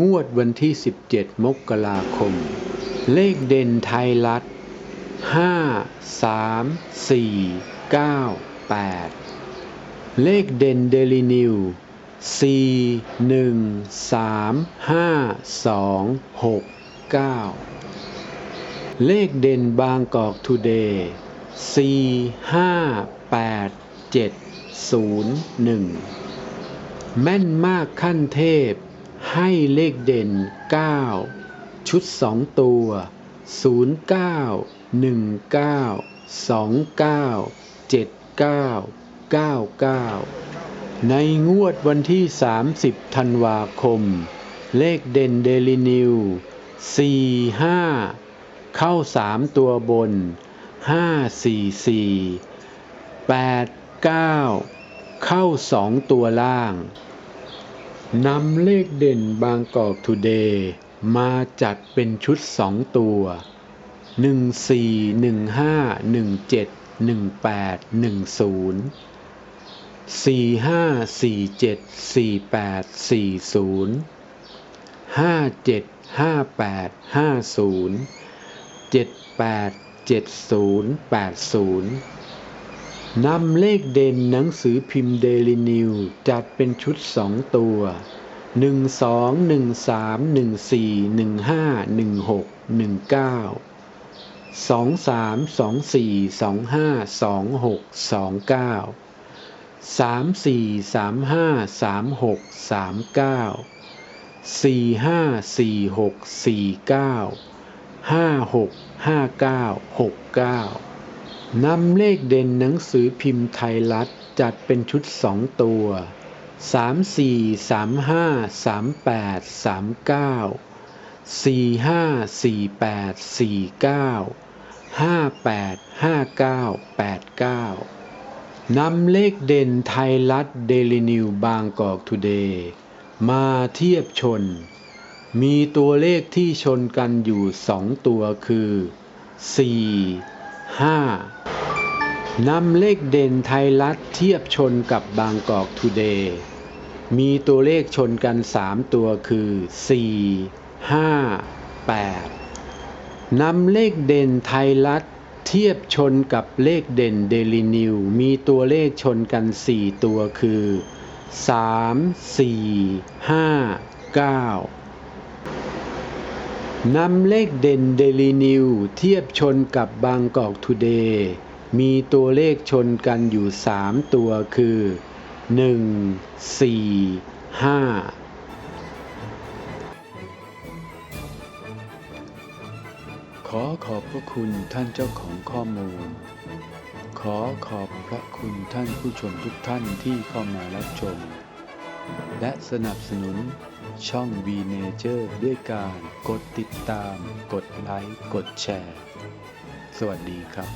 งวดวันที่ 17 มกราคม เลขเด่นไทยรัฐ 5 3 4 9 8 เลขเด่นเดลินิว 4 1 3 5 2 6 9 เลขเด่นบางกอกทูเดย์ 4 5 8 7 0 1 แม่นมากขั้นเทพ ให้เลขเด่น 9 ชุด 2 ตัว 09 19 29 79 99 ในงวดวันที่ 30 ธันวาคม เลขเด่นเดลินิว 45 เข้า 3 ตัวบน 544 89 เข้า 2 ตัวล่าง นำเลขเด่นบางกอกทูเดย์มาจัดเป็นชุด 2 ตัว 14 15 17 18 นำเลขเด่นหนังสือพิมพ์เดลินิวจัดเป็นชุด2ตัว 1 2 1 3 1 4 1 5 1 6 1 9 2 3 2 4 2 5 2 6 2 9 3 4 3 5 3 6 3 9 4 5 4 6 4 9 5 6 5 9 6 9 นำเลขเด่นหนังสือพิมพ์ไทยรัฐจัดเป็นชุด2ตัว 3 4 3 5 3 8 3 9 4 5 4 8 4 9 5 8 5 9 8 9 นำเลขเด่นไทยรัฐเดลินิวบางกอกทูเดย์มาเทียบชน มีตัวเลขที่ชนกันอยู่2ตัวคือ 4 5 นำเลขเด่นไทยรัฐเทียบชนกับบางกอกทูเดย์มีตัวเลขชนกัน 3 ตัวคือ 4 5 8 นำเลขเด่นไทยรัฐเทียบชนกับเลขเด่นเดลินิวมีตัวเลขชนกัน 4 ตัวคือ 3 4 5 9 นำเลขเด่นเดลินิวเทียบชนกับบางกอกทูเดย์ มีตัวเลขชนกันอยู่ 3 ตัวคือ 1 4 5 ขอขอบพระคุณท่านเจ้าของข้อมูล ขอขอบพระคุณท่านผู้ชมทุกท่านที่เข้ามารับชม และสนับสนุนช่อง V Nature ด้วยการกดติดตาม กดไลค์ กดแชร์ สวัสดีครับ